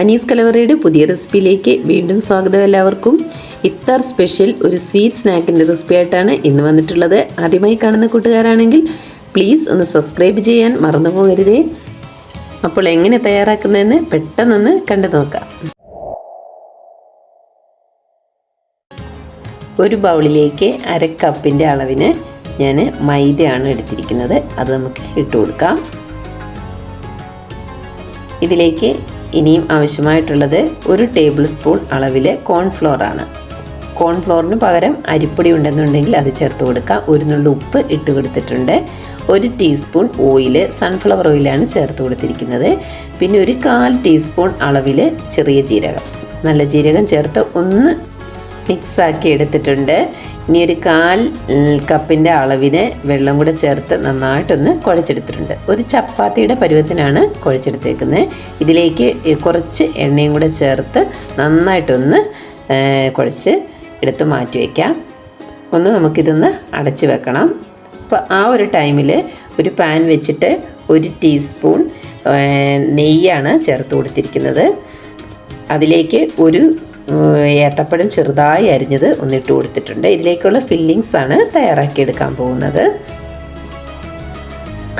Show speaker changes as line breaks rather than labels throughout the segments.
അനീസ് കലവറയുടെ പുതിയ റെസിപ്പിയിലേക്ക് വീണ്ടും സ്വാഗതം എല്ലാവർക്കും. ഇഫ്താർ സ്പെഷ്യൽ ഒരു സ്വീറ്റ് സ്നാക്കിന്റെ റെസിപ്പി ആയിട്ടാണ് ഇന്ന് വന്നിട്ടുള്ളത്. ആദ്യമായി കാണുന്ന കൂട്ടുകാരാണെങ്കിൽ പ്ലീസ് ഒന്ന് സബ്സ്ക്രൈബ് ചെയ്യാൻ മറന്നു പോകരുതേ. അപ്പോൾ എങ്ങനെ തയ്യാറാക്കുന്നതെന്ന് പെട്ടെന്നൊന്ന് കണ്ടു നോക്കാം. ഒരു ബൗളിലേക്ക് അര കപ്പിന്റെ അളവിന് ഞാൻ മൈദയാണ് എടുത്തിരിക്കുന്നത്. അത് നമുക്ക് ഇട്ട് കൊടുക്കാം. ഇതിലേക്ക് ഇനിയും ആവശ്യമായിട്ടുള്ളത് ഒരു ടേബിൾ സ്പൂൺ അളവിലെ കോൺഫ്ലോർ ആണ്. കോൺഫ്ലോറിന് പകരം അരിപ്പൊടി ഉണ്ടെന്നുണ്ടെങ്കിൽ അത് ചേർത്ത് കൊടുക്കുക ഒരു നുള്ളു ഉപ്പ് ഇട്ട് കൊടുത്തിട്ടുണ്ട്. ഒരു ടീസ്പൂൺ ഓയിൽ സൺഫ്ലവർ ഓയിലാണ് ചേർത്ത് കൊടുത്തിരിക്കുന്നത്. പിന്നെ ഒരു കാൽ ടീസ്പൂൺ അളവിൽ ചെറിയ ജീരകം. നല്ല ജീരകം ചേർത്ത് ഒന്ന് മിക്സാക്കി എടുത്തിട്ടുണ്ട്. ഇനി ഒരു കാൽ കപ്പിന്റെ അളവിന് വെള്ളം കൂടെ ചേർത്ത് നന്നായിട്ടൊന്ന് കുഴച്ചെടുത്തിട്ടുണ്ട്. ഒരു ചപ്പാത്തിയുടെ പരുവത്തിനാണ് കുഴച്ചെടുത്തേക്കുന്നത്. ഇതിലേക്ക് കുറച്ച് എണ്ണയും കൂടെ ചേർത്ത് നന്നായിട്ടൊന്ന് കുഴച്ച് എടുത്ത് മാറ്റി വയ്ക്കാം ഒന്ന് നമുക്കിതൊന്ന് അടച്ച് വെക്കണം. അപ്പോൾ ആ ഒരു ടൈമിൽ ഒരു പാൻ വെച്ചിട്ട് ഒരു ടീസ്പൂൺ നെയ്യാണ് ചേർത്ത് കൊടുത്തിരിക്കുന്നത്. അതിലേക്ക് ഒരു ഏത്തപ്പഴം ചെറുതായി അരിഞ്ഞത് ഒന്നിട്ട് കൊടുത്തിട്ടുണ്ട്. ഇതിലേക്കുള്ള ഫില്ലിങ്സ് ആണ് തയ്യാറാക്കി എടുക്കാൻ പോകുന്നത്.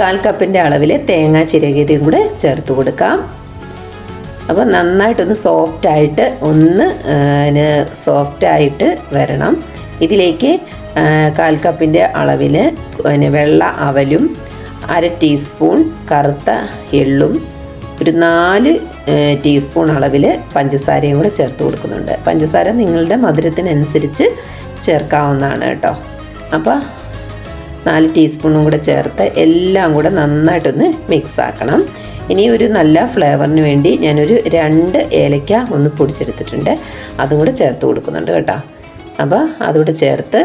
കാൽ കപ്പിന്റെ അളവിൽ തേങ്ങ ചിരകിയതും കൂടെ ചേർത്ത് കൊടുക്കാം. അപ്പോൾ നന്നായിട്ടൊന്ന് സോഫ്റ്റായിട്ട് ഒന്ന് സോഫ്റ്റായിട്ട് വരണം. ഇതിലേക്ക് കാൽ കപ്പിന്റെ അളവിൽ വെള്ള അവലും അര ടീസ്പൂൺ കറുത്ത എള്ളും ഒരു നാല് ടീസ്പൂൺ അളവിൽ പഞ്ചസാരയും കൂടെ ചേർത്ത് കൊടുക്കുന്നുണ്ട്. പഞ്ചസാര നിങ്ങളുടെ മധുരത്തിനനുസരിച്ച് ചേർക്കാവുന്നതാണ് കേട്ടോ. അപ്പോൾ നാല് ടീസ്പൂണും കൂടെ ചേർത്ത് എല്ലാം കൂടെ നന്നായിട്ടൊന്ന് മിക്സ് ആക്കണം ഇനി ഒരു നല്ല ഫ്ലേവറിന് വേണ്ടി ഞാനൊരു രണ്ട് ഏലക്ക ഒന്ന് പൊടിച്ചെടുത്തിട്ടുണ്ട്. അതും കൂടെ ചേർത്ത് കൊടുക്കുന്നുണ്ട് കേട്ടോ. അപ്പോൾ അതുകൂടെ ചേർത്ത്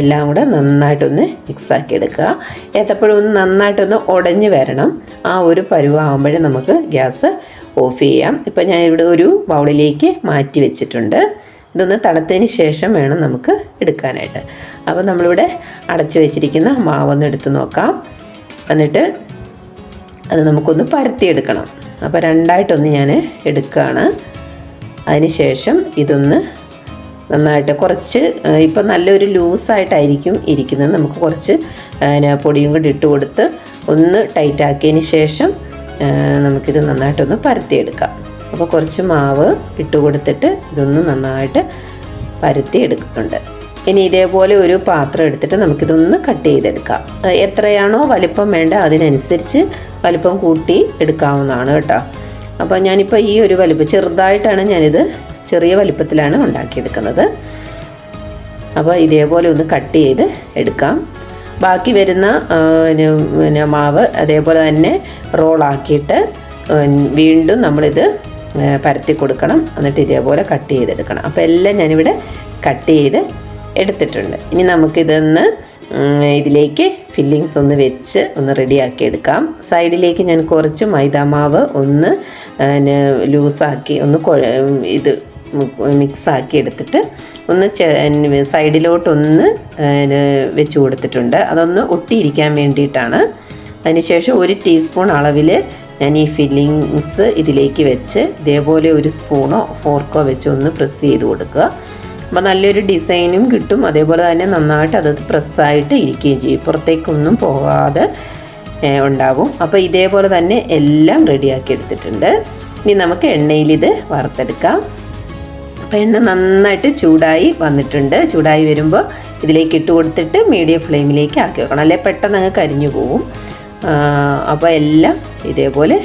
എല്ലാം കൂടെ നന്നായിട്ടൊന്ന് മിക്സാക്കി എടുക്കുക ഏത്തപ്പഴം ഒന്ന് നന്നായിട്ടൊന്ന് ഉടഞ്ഞു വരണം. ആ ഒരു പരുവാകുമ്പോഴേ നമുക്ക് ഗ്യാസ് ഓഫ് ചെയ്യാം. ഇപ്പം ഞാൻ ഇവിടെ ഒരു ബൗളിലേക്ക് മാറ്റി വെച്ചിട്ടുണ്ട്. ഇതൊന്ന് തണുത്തതിന് ശേഷം വേണം നമുക്ക് എടുക്കാനായിട്ട്. അപ്പോൾ നമ്മളിവിടെ അടച്ചു വെച്ചിരിക്കുന്ന മാവൊന്ന് എടുത്ത് നോക്കാം. എന്നിട്ട് അത് നമുക്കൊന്ന് പരത്തിയെടുക്കണം. അപ്പോൾ രണ്ടായിട്ടൊന്ന് ഞാൻ എടുക്കുകയാണ്. അതിന് ശേഷം ഇതൊന്ന് നന്നായിട്ട് കുറച്ച് ഇപ്പം നല്ലൊരു ലൂസായിട്ടായിരിക്കും ഇരിക്കുന്നത്. നമുക്ക് കുറച്ച് പൊടിയും കൂടി ഇട്ട് കൊടുത്ത് ഒന്ന് ടൈറ്റാക്കിയതിന് ശേഷം നമുക്കിത് നന്നായിട്ടൊന്ന് പരത്തിയെടുക്കാം. അപ്പോൾ കുറച്ച് മാവ് ഇട്ട് കൊടുത്തിട്ട് ഇതൊന്ന് നന്നായിട്ട് പരത്തി എടുക്കുന്നുണ്ട് ഇനി ഇതേപോലെ ഒരു പാത്രം എടുത്തിട്ട് നമുക്കിതൊന്ന് കട്ട് ചെയ്തെടുക്കാം. എത്രയാണോ വലിപ്പം വേണ്ട അതിനനുസരിച്ച് വലിപ്പം കൂട്ടി എടുക്കാവുന്നതാണ് കേട്ടോ. അപ്പോൾ ഞാനിപ്പോൾ ഈ ഒരു വലിപ്പം ചെറുതായിട്ടാണ് ഞാനിത് ചെറിയ വലിപ്പത്തിലാണ് ഉണ്ടാക്കിയെടുക്കുന്നത്. അപ്പോൾ ഇതേപോലെ ഒന്ന് കട്ട് ചെയ്ത് എടുക്കാം. ബാക്കി വരുന്ന പിന്നെ മാവ് അതേപോലെ തന്നെ റോളാക്കിയിട്ട് വീണ്ടും നമ്മളിത് പരത്തി കൊടുക്കണം. എന്നിട്ട് ഇതേപോലെ കട്ട് ചെയ്തെടുക്കണം. അപ്പോൾ എല്ലാം ഞാനിവിടെ കട്ട് ചെയ്ത് എടുത്തിട്ടുണ്ട്. ഇനി നമുക്കിതൊന്ന് ഇതിലേക്ക് ഫില്ലിങ്സ് ഒന്ന് വെച്ച് ഒന്ന് റെഡിയാക്കി എടുക്കാം. സൈഡിലേക്ക് ഞാൻ കുറച്ച് മൈദാമാവ് ഒന്ന് ലൂസാക്കി ഒന്ന് ഇത് മിക്സാക്കി എടുത്തിട്ട് ഒന്ന് സൈഡിലോട്ടൊന്ന് വെച്ച് കൊടുത്തിട്ടുണ്ട്. അതൊന്ന് ഒട്ടിയിരിക്കാൻ വേണ്ടിയിട്ടാണ്. അതിനുശേഷം ഒരു ടീസ്പൂൺ അളവിൽ ഞാൻ ഈ ഫില്ലിങ്സ് ഇതിലേക്ക് വെച്ച് ഇതേപോലെ ഒരു സ്പൂണോ ഫോർക്കോ വെച്ച് ഒന്ന് പ്രസ് ചെയ്ത് കൊടുക്കുക. അപ്പോൾ നല്ലൊരു ഡിസൈനും കിട്ടും. അതേപോലെ തന്നെ നന്നായിട്ട് അത് പ്രസ്സായിട്ട് ഇരിക്കുകയും ചെയ്യും. പുറത്തേക്കൊന്നും പോകാതെ ഉണ്ടാവും. അപ്പോൾ ഇതേപോലെ തന്നെ എല്ലാം റെഡിയാക്കി എടുത്തിട്ടുണ്ട്. ഇനി നമുക്ക് എണ്ണയിലിത് വറുത്തെടുക്കാം. അപ്പോൾ എണ്ണ നന്നായിട്ട് ചൂടായി വന്നിട്ടുണ്ട്. ചൂടായി വരുമ്പോൾ ഇതിലേക്ക് ഇട്ട് കൊടുത്തിട്ട് മീഡിയം ഫ്ലെയിമിലേക്ക് ആക്കി വെക്കണം. അല്ലെങ്കിൽ പെട്ടെന്ന് അങ്ങ് കരിഞ്ഞു പോവും. അപ്പോൾ എല്ലാം ഇതേപോലെ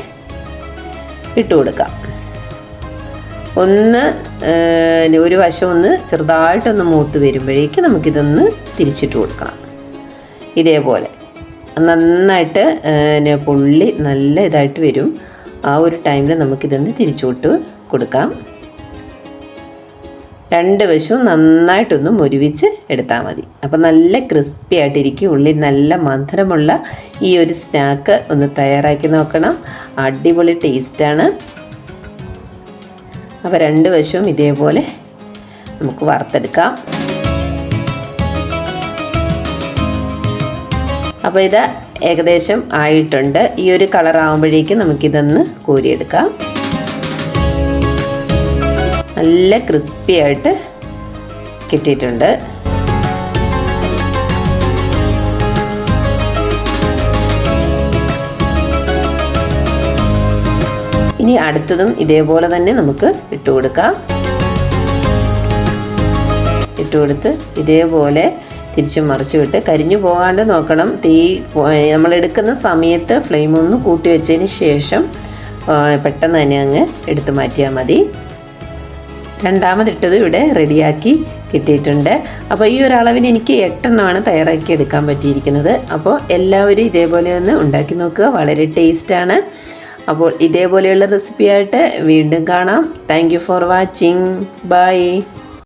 ഇട്ട് കൊടുക്കാം. ഒന്ന് ഒരു വശം ഒന്ന് ചെറുതായിട്ടൊന്ന് മൂത്ത് വരുമ്പോഴേക്ക് നമുക്കിതൊന്ന് തിരിച്ചിട്ട് കൊടുക്കണം. ഇതേപോലെ. നന്നായിട്ട് പുള്ളി നല്ല ഇതായിട്ട് വരും. ആ ഒരു ടൈമിൽ നമുക്കിതൊന്ന് തിരിച്ചുവിട്ട് കൊടുക്കാം. രണ്ട് വശവും നന്നായിട്ടൊന്ന് മുരുവിച്ച് എടുത്താൽ മതി. അപ്പോൾ നല്ല ക്രിസ്പി ആയിട്ടിരിക്കും. ഉള്ളിൽ നല്ല മധുരമുള്ള ഈ ഒരു സ്നാക്ക് ഒന്ന് തയ്യാറാക്കി നോക്കണം. അടിപൊളി ടേസ്റ്റാണ് അപ്പോൾ രണ്ട് വശവും ഇതേപോലെ നമുക്ക് വറുത്തെടുക്കാം. അപ്പോൾ ഇത് ഏകദേശം ആയിട്ടുണ്ട്. ഈ ഒരു കളർ ആകുമ്പോഴേക്കും നമുക്കിതൊന്ന് കോരിയെടുക്കാം. നല്ല ക്രിസ്പി ആയിട്ട് കിട്ടിയിട്ടുണ്ട്. ഇനി അടുത്തതും ഇതേപോലെ തന്നെ നമുക്ക് ഇട്ട് കൊടുക്കാം. ഇട്ട് കൊടുത്ത് ഇതേപോലെ തിരിച്ചും മറിച്ചു വിട്ട് കരിഞ്ഞു പോകാണ്ട് നോക്കണം. തീ നമ്മൾ എടുക്കുന്ന സമയത്ത് ഫ്ലെയിം ഒന്ന് കൂട്ടി വെച്ചതിന് ശേഷം പെട്ടെന്ന് തന്നെ അങ്ങ് എടുത്ത് മാറ്റിയാൽ മതി. രണ്ടാമതിട്ടത് ഇവിടെ റെഡിയാക്കി കിട്ടിയിട്ടുണ്ട്. അപ്പോൾ ഈ ഒരു എനിക്ക് എട്ടെണ്ണമാണ് തയ്യാറാക്കി എടുക്കാൻ പറ്റിയിരിക്കുന്നത്. അപ്പോൾ എല്ലാവരും ഇതേപോലെ ഒന്ന് ഉണ്ടാക്കി നോക്കുക. വളരെ ടേസ്റ്റാണ് അപ്പോൾ ഇതേപോലെയുള്ള റെസിപ്പിയായിട്ട് വീണ്ടും കാണാം. Thank for watching bye